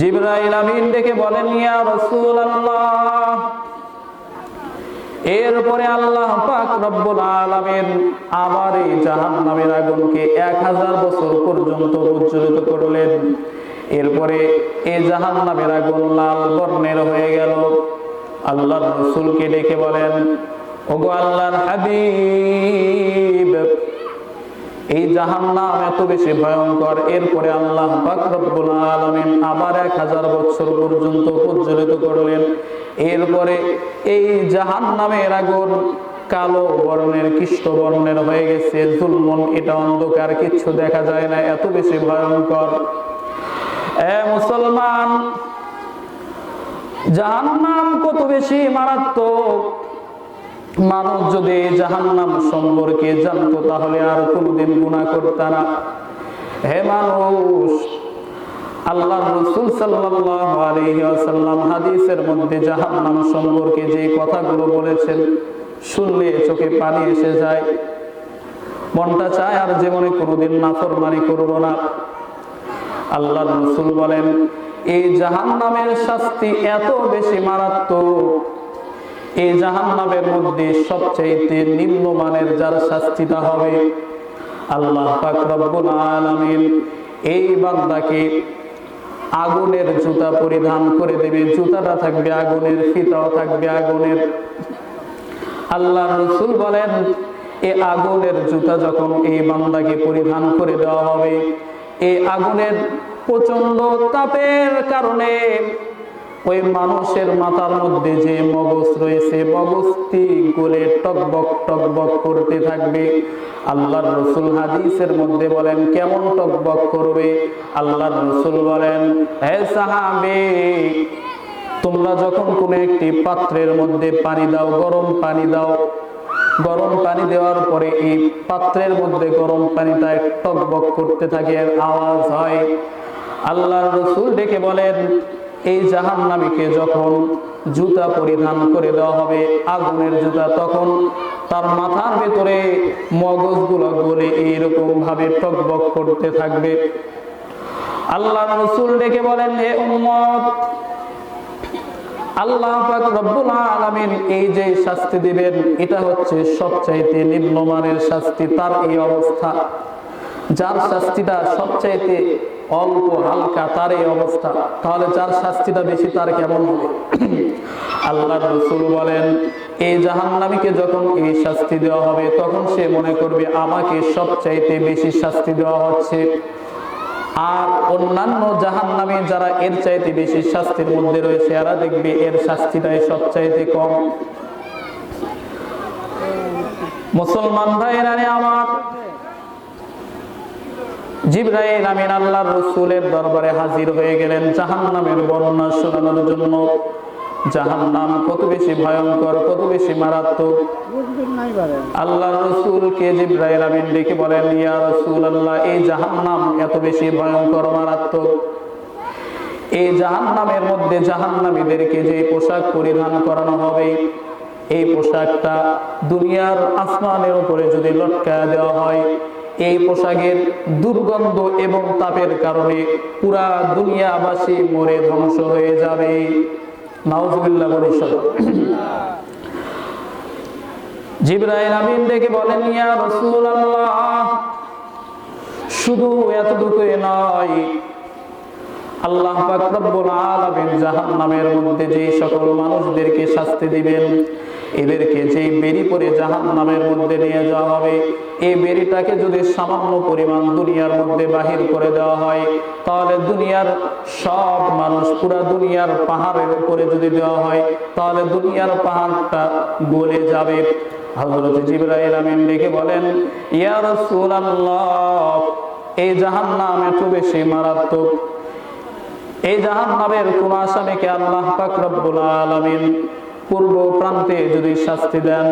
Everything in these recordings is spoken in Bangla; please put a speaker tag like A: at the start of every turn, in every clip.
A: জিবরাইল আমিন ডেকে বলেন, ইয়া রাসূলুল্লাহ এরপরে আল্লাহ পাক রব্বুল আলামিন আবার এই জাহান্নামের আগুনকে এক হাজার বছর পর্যন্ত উজ্জ্বলিত করলেন। এরপরে এই জাহান্নামের আগুন লাল বর্ণের হয়ে গেল। আল্লাহ রসুলকে ডেকে বলেন, ওগো আল্লাহর হাবিব এই জাহান্নাম এত বেশি ভয়ঙ্কর। এরপরে আল্লাহ রব্বুল আলামিন আবার এক হাজার বছর পর্যন্ত প্রজ্বলিত করলেন। এরপরে এই জাহান্নামের আগুন কালো বর্ণের কৃষ্ণ বর্ণের হয়ে গেছে। জুলমন, এটা অন্ধকার, কিচ্ছু দেখা যায় না, এত বেশি ভয়ঙ্কর। এ মুসলমান, জাহান্নাম কত বেশি মারাত্মক মানুষ যদি জাহান্নাম সম্পর্কে জানতো, তাহলে আর কোনোদিন গুণা করত না। হে মানুষ আল্লাহ রসুল সাল্লাল্লাহু আলাইহি হাদিসের মধ্যে জাহান্নাম সম্পর্কে যে কথাগুলো বলেছেন, শুনলে চোখে পানি এসে যায়। মনটা চায় আর জীবনে কোনোদিন নাফরমানি করব না। আল্লাহ রসুল বলেন, এই জাহান্নামের শাস্তি এত বেশি মারাত্মক এই জাহান্নামের মধ্যে সবচাইতে নিম্নমানের যার শাস্তিটা হবে? আল্লাহ পাক রব্বুল আলামিন এই বান্দাকে আগুনের জুতা পরিধান করে দেবে। জুতাটা থাকবে আগুনের, ফিতাও থাকবে আগুনের। আল্লাহ রসুল বলেন, এ আগুনের জুতা যখন এই বান্দাকে পরিধান করে দেওয়া হবে এই আগুনের প্রচণ্ড তাপের কারণে ওই মানুষের মাথার মধ্যে যে মগজ রয়েছে, মগজটি গলে টকবক টকবক করতে থাকবে। আল্লাহর রসুল হাদিসের মধ্যে বলেন, কেমন টকবক করবে? আল্লাহর রসুল বলেন, হে সাহাবে, তোমরা যখন কোনো একটি পাত্রের মধ্যে পানি দাও, গরম পানি দাও, গরম পানি দেওয়ার পরে এই পাত্রের মধ্যে গরম পানিটা টকবক করতে থাকে আওয়াজ হয়। আল্লাহর রসুল ডেকে বলেন এই জাহান্নামীকে যখন জুতা পরিধান করে দেওয়া হবে, আগুনের জুতা, তখন তার মাথার ভেতরে মগজগুলো গলে এইরকম ভাবে টকবক করতে থাকবে। আল্লাহ রসুল ডেকে বলেন হে উম্মত, আল্লাহ পাক রব্বুল আলামিন এই যে শাস্তি দিবেন, এটা হচ্ছে সবচাইতে নিম্নমানের শাস্তি, তার এই অবস্থা। যার শাস্তিটা সবচাইতে অল্প, হালকা তার এই অবস্থা। তাহলে যার শাস্তিটা বেশি, তার কেমন হবে? আল্লাহ রসুল বলেন, এই জাহান্নামীকে যখন এই শাস্তি দেওয়া হবে, তখন সে মনে করবে, আমাকে সবচাইতে বেশি শাস্তি দেওয়া হচ্ছে। আর অন্যান্য জাহান্নামী যারা এর চাইতে বেশি শাস্তির মধ্যে রয়েছে, এরা দেখবে এর শাস্তিটাই সবচাইতে কম। মুসলমান ভাইরা আমার জিব্রাইল আমিন আল্লাহর দরবারে হাজির হয়ে গেলেন জাহান্নামের বর্ণনা শোনানোর জন্য। জাহান্নাম কত বেশি ভয়ঙ্কর, কত বেশি মারাত্মক। আল্লাহ রসুলকে জিব্রাইল আমিন ডেকে বলেন, ইয়া এই জাহান্নাম এত বেশি ভয়ঙ্কর মারাত্মক। এই জাহান্নামের মধ্যে জাহান্নামীদেরকে যে পোশাক পরিধান করানো হবে, এই পোশাকটা দুনিয়ার আসমানের উপরে যদি লটকা দেওয়া হয় এই পোশাকের দুর্গন্ধ এবং তাপের কারণে পুরা দুনিয়াবাসী মরে ধ্বংস হয়ে যাবে। বলেন নয়, আল্লাহ জাহান্নামের মধ্যে যে সকল মানুষদেরকে শাস্তি দিবেন এদেরকে যে বেরি পরে জাহান্নামের মধ্যে নিয়ে যাওয়া হবে, এই বেরিটাকে যদি সামান্য পরিমাণ দুনিয়ার মধ্যে বাহির করে দেওয়া হয়, তাহলে দুনিয়ার সব মানুষ, পুরা দুনিয়ার পাহাড়ের উপরে যদি দেওয়া হয়, তাহলে দুনিয়ার পাহাড়টা গলে যাবে। হযরত জিবরাইল আমিন ডেকে বলেন, ইয়া রাসূলুল্লাহ, এই জাহান্নাম এত বেশি মারাত্মক। এই জাহান নামের কোন আসামিকে আল্লাহ পাক রব্বুল আলামিন পূর্ব প্রান্তে যদি শাস্তি দেন,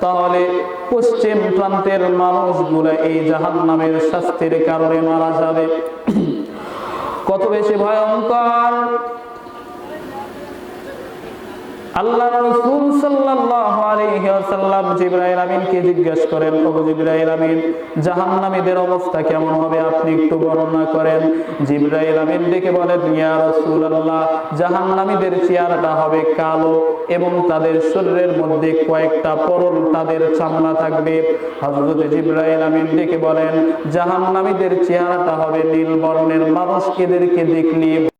A: তাহলে পশ্চিম প্রান্তের মানুষগুলো এই জাহান নামের শাস্তির কারণে মারা যাবে। কত বেশি ভয়ঙ্কর! আল্লাহ রাসূল কালো এবং তাদের শরীরের মধ্যে কয়েকটা পরল তাদের চামড়া থাকবে। আমিন বলেন চেহারাটা হবে নীল বর্ণের। মানুষ এদেরকে দেখলে